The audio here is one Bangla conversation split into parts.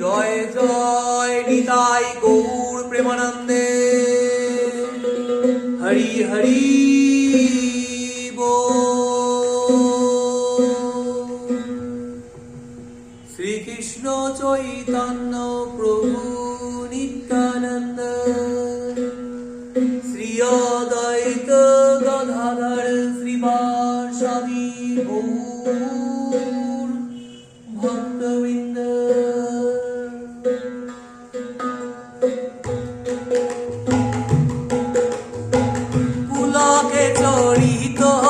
জয় জয়, নিতাই গৌর প্রেমানন্দে। হরি হরি শ্রীকৃষ্ণ চৈতন্য প্রভু নিত্যানন্দ। শ্রী অদ্বৈত গদাধর শ্রীবাসাদি গৌ 이거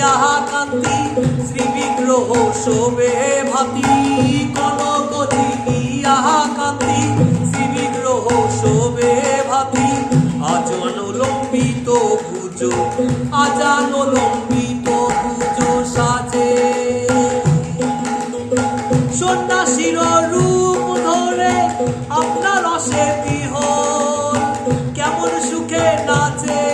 ইয়াহা কান্তি শ্রী বিগ্রহ সাজে। সন্ন্যাসীর রূপ ধরে আপনার অসে বিহর কেমন সুখে নাচে।